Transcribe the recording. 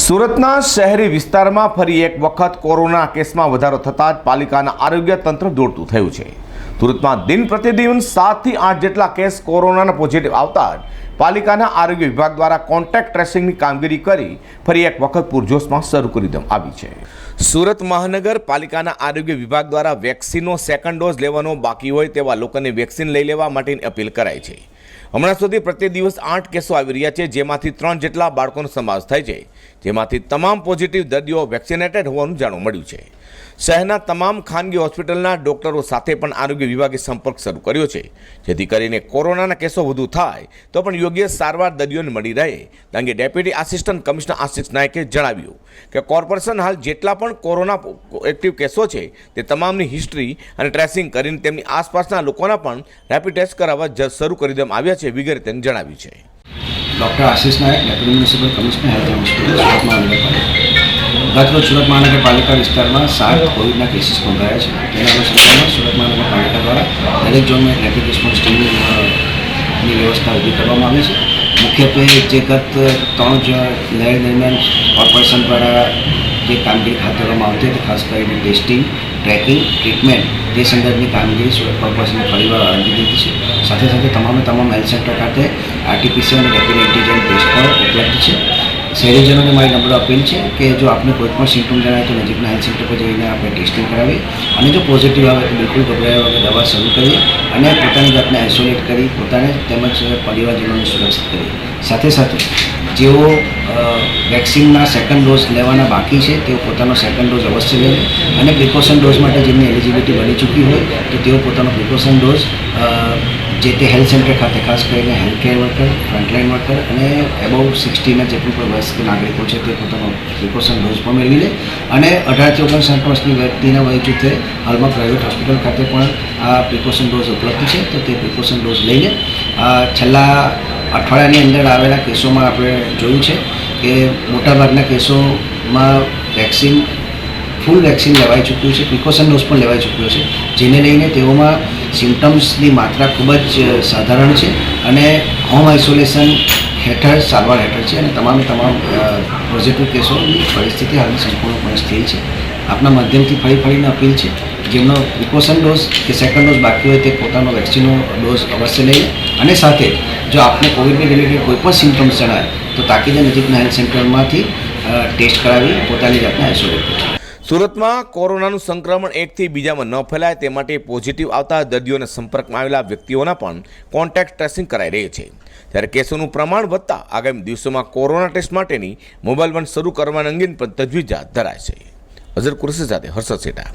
સુરતના શહેરી વિસ્તારમાં ફરી એક વખત કોરોના કેસમાં વધારો થતાં જ પાલિકાના આરોગ્ય તંત્ર દોડતું થયું છે. સુરતમાં દિન પ્રતિદિન સાતથી આઠ જેટલા કેસ કોરોનાના પોઝિટિવ આવતા જ પાલિકાના આરોગ્ય વિભાગ દ્વારા કોન્ટેક્ટ ટ્રેસિંગની કામગીરી કરી ફરી એક વખત પૂરજોશમાં શરૂ કરી દેવામાં આવી છે. સુરત મહાનગર પાલિકાના આરોગ્ય વિભાગ દ્વારા વેક્સિનનો સેકન્ડ ડોઝ લેવાનો બાકી હોય તેવા લોકોને વેક્સિન લઈ લેવા માટેની અપીલ કરાઈ છે. હમણાં સુધી પ્રતિ દિવસ આઠ કેસો આવી રહ્યા છે, જેમાંથી ત્રણ જેટલા બાળકોનો સમાવેશ થાય છે. જેમાંથી તમામ પોઝિટિવ દર્દીઓ વેક્સિનેટેડ હોવાનું જાણવા મળ્યું છે. શહેરના તમામ ખાનગી હોસ્પિટલના ડોક્ટરો સાથે પણ આરોગ્ય વિભાગે સંપર્ક શરૂ કર્યો છે. જેથી કરીને કોરોનાના કેસો વધુ થાય, તો પણ યોગ્ય સારવાર દર્દીઓને મળી રહે. તે અંગે ડેપ્યુટી આસિસ્ટન્ટ કમિશનર આશિષ નાયકે જણાવ્યું કે કોર્પોરેશન હાલ જેટલા પણ કોરોના એક્ટિવ કેસો છે, તે તમામની હિસ્ટ્રી અને ટ્રેસિંગ કરીને તેમની આસપાસના લોકોના પણ રેપિડ ટેસ્ટ કરાવવા શરૂ કરી દેવામાં આવ્યા છે, વગેરે તેને જણાવ્યું છે. Doctor Ashish Nayak, deputy municipal commissioner health hospital Surat મહાનગરપાલિકા ગતરોજ સુરત મહાનગરપાલિકા વિસ્તારમાં સાત કોવિડના કેસીસ નોંધાયા છે. તેના અનુસંધાનમાં સુરત મહાનગરપાલિકા દ્વારા દરેક ઝોનમાં રેપિડ રિસ્પોન્સ ટીમની વ્યવસ્થા ઊભી કરવામાં આવી છે. મુખ્યત્વે જે ગત ત્રણ લહેર દરમિયાન કોર્પોરેશન દ્વારા જે કામગીરી હાથ ધરવામાં આવતી હતી, ખાસ કરીને ટેસ્ટિંગ ટ્રેકિંગ, ટ્રીટમેન્ટ તે સંદર્ભની કામગીરી સુરત કોર્પોરેશને ફરીવાર આરંભી દીધી છે. સાથે સાથે તમામે તમામ હેલ્થ સેન્ટર ખાતે આરટીપીસી અને રેપિડ એન્ટીજન ટેસ્ટ પણ ઉપલબ્ધ છે. શહેરીજનોને મારી નમ્ર અપીલ છે કે જો આપને કોઈ પણ સિમ્ટમ જણાય તો નજીકના હેલ્થ સેન્ટર પર જઈને આપણે ટેસ્ટિંગ કરાવીએ અને જો પોઝિટિવ આવે તો બિલકુલ ગભરાયા વગર દવા શરૂ કરીએ અને પોતાની જાતને આઇસોલેટ કરી પોતાને તેમજ પરિવારજનોને સુરક્ષિત કરીએ સાથે સાથે જેઓ વેક્સિનના સેકન્ડ ડોઝ લેવાના બાકી છે, તેઓ પોતાનો સેકન્ડ ડોઝ અવશ્ય લે અને પ્રિકોશન ડોઝ માટે જેમની એલિજિબિલિટી બની ચૂકી હોય, તો તેઓ પોતાનો પ્રિકોશન ડોઝ જે તે હેલ્થ સેન્ટર ખાતે ખાસ કરીને health care worker frontline worker અને એબોવ સિક્સટીના જેટલું પણ વયસ્ક નાગરિકો છે, તે પોતાનો પ્રિકોશન ડોઝ પણ મેળવી લે. અને અઢારથી ઓગણસાઠ વર્ષની વ્યક્તિના વય જૂથે હાલમાં પ્રાઇવેટ હોસ્પિટલ ખાતે પણ આ પ્રિકોશન ડોઝ ઉપલબ્ધ છે, તો તે પ્રિકોશન ડોઝ લઈને છેલ્લા અઠવાડિયાની અંદર આવેલા કેસોમાં આપણે જોયું છે કે મોટાભાગના કેસોમાં વેક્સિન, ફૂલ વેક્સિન લેવાઈ ચૂક્યું છે, પ્રિકોશન ડોઝ પણ લેવાઈ ચૂક્યો છે. જેને લઈને તેઓમાં સિમ્ટમ્સની માત્રા ખૂબ જ સાધારણ છે અને હોમ આઇસોલેશન હેઠળ, સારવાર હેઠળ છે અને તમામે તમામ પોઝિટિવ કેસોની પરિસ્થિતિ હાલની સંપૂર્ણપણે સ્થિર છે. આપના માધ્યમથી ફરી ફરીને અપીલ છે જેમનો પ્રિકોશન ડોઝ કે સેકન્ડ ડોઝ બાકી હોય તે પોતાનો વેક્સિનનો ડોઝ અવશ્ય લઈ અને સાથે જો આપને કોવિડની રિલેટેડ કોઈ પણ સિમ્ટમ્સ જણાય, તો તાકીદે નજીકના હેલ્થ સેન્ટરમાંથી ટેસ્ટ કરાવી પોતાની જાતને આઇસોલેટ સુરતમાં કોરોનાનું સંક્રમણ એકથી બીજામાં ન ફેલાય તે માટે પોઝિટિવ આવતા દર્દીઓના સંપર્કમાં આવેલા વ્યક્તિઓના પણ કોન્ટેક્ટ ટ્રેસિંગ કરાઈ રહી છે. ત્યારે કેસોનું પ્રમાણ વધતા આગામી દિવસોમાં કોરોના ટેસ્ટ માટેની મોબાઈલ વન શરૂ કરવાના અંગેની પણ તજવીજ હાથ ધરાય છે. અઝર કુરશી સાથે હર્ષદ સેટા.